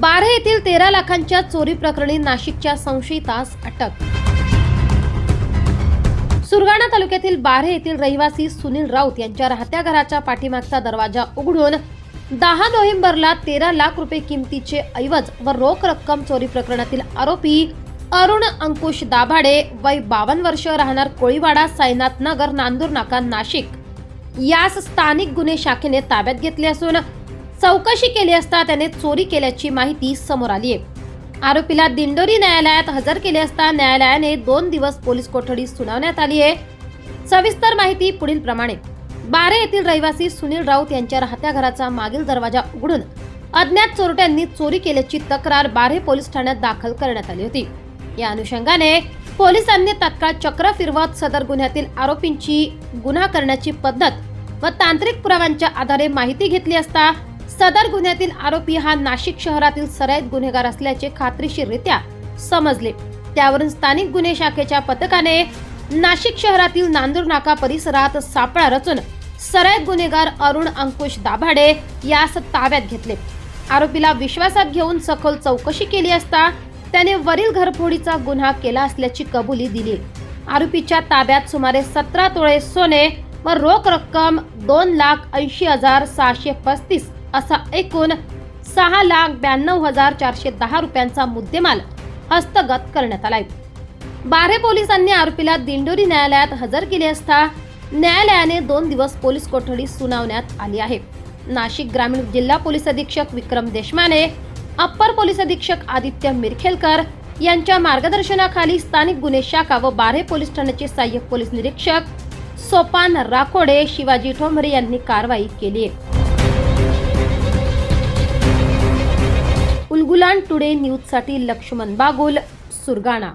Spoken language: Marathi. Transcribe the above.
बारे येथील तेरा लाखांच्या चोरी प्रकरणी नाशिकच्या संशयितास अटक. सुरगाणा तालुक्यातील बारे येथील रहिवासी सुनील राऊत यांच्या राहत्या घराच्या पाठीमागचा दरवाजा उघडून दहा नोव्हेंबरला तेरा लाख रुपये किमतीचे ऐवज व रोख रक्कम चोरी प्रकरणातील आरोपी अरुण अंकुश दाभाडे वय बावन्न वर्ष राहणार कोळीवाडा साईनाथ नगर नांदूर नाका नाशिक. यास स्थानिक गुन्हे शाखेने ताब्यात घेतले असून चौकशी केली असता त्याने चोरी केल्याची माहिती समोर आली आहे आरोपीला दिंडोरी न्यायालयात हजर केले असता न्यायालयाने दोन दिवस पोलीस कोठडी सुनावण्यात आली आहे. सविस्तर माहिती पुढील प्रमाणे. बारे येथील रहिवासी सुनील राऊत यांच्या राहत्या घराचा मागील दरवाजा उघडून अज्ञात चोरट्यांनी चोरी केल्याची तक्रार बारे पोलीस ठाण्यात दाखल करण्यात आली होती. या अनुषंगाने पोलिसांनी तत्काळ चक्र फिरवत सदर गुन्ह्यातील आरोपींची गुन्हा करण्याची पद्धत व तांत्रिक पुराव्यांच्या आधारे माहिती घेतली असता सदर गुन्ह्यातील आरोपी हा नाशिक शहरातील सराईत गुन्हेगार असल्याचे खात्रीशीररित्या समजले. त्यावरून स्थानिक गुन्हे शाखेच्या पथकाने नाशिक शहरातील नांदूर नाका परिसरात सापळा रचून सराईत गुन्हेगार अरुण अंकुश दाभाडे यास ताब्यात घेतले. आरोपीला विश्वासात घेऊन सखोल चौकशी केली असता त्याने वरील घरफोडीचा गुन्हा केला असल्याची कबुली दिली. आरोपीच्या ताब्यात सुमारे सतरा तोळे सोने व रोख रक्कम दोन लाख ऐंशी हजार सहाशे पस्तीस असा एकूण सहा लाख ब्याण्णव हजार चारशे दहा रुपयांचा मुद्देमाल हस्तगत करण्यात आलाय. बारे पोलिसांनी आरोपीला दिंडोरी न्यायालयात हजर केले असता न्यायालयाने दोन दिवस पोलीस कोठडी सुनावण्यात आली आहे. नाशिक ग्रामीण जिल्हा पोलीस अधीक्षक विक्रम देशमाने अप्पर पोलीस अधीक्षक आदित्य मिरखेलकर यांच्या मार्गदर्शनाखाली स्थानिक गुन्हे शाखा व बारे पोलीस ठाण्याचे सहाय्यक पोलीस निरीक्षक सोपान राखोडे शिवाजी ठोंबरे यांनी कारवाई केली आहे. उलगुलान टुडे न्यूजसाठी लक्ष्मण बागुल सुरगाणा.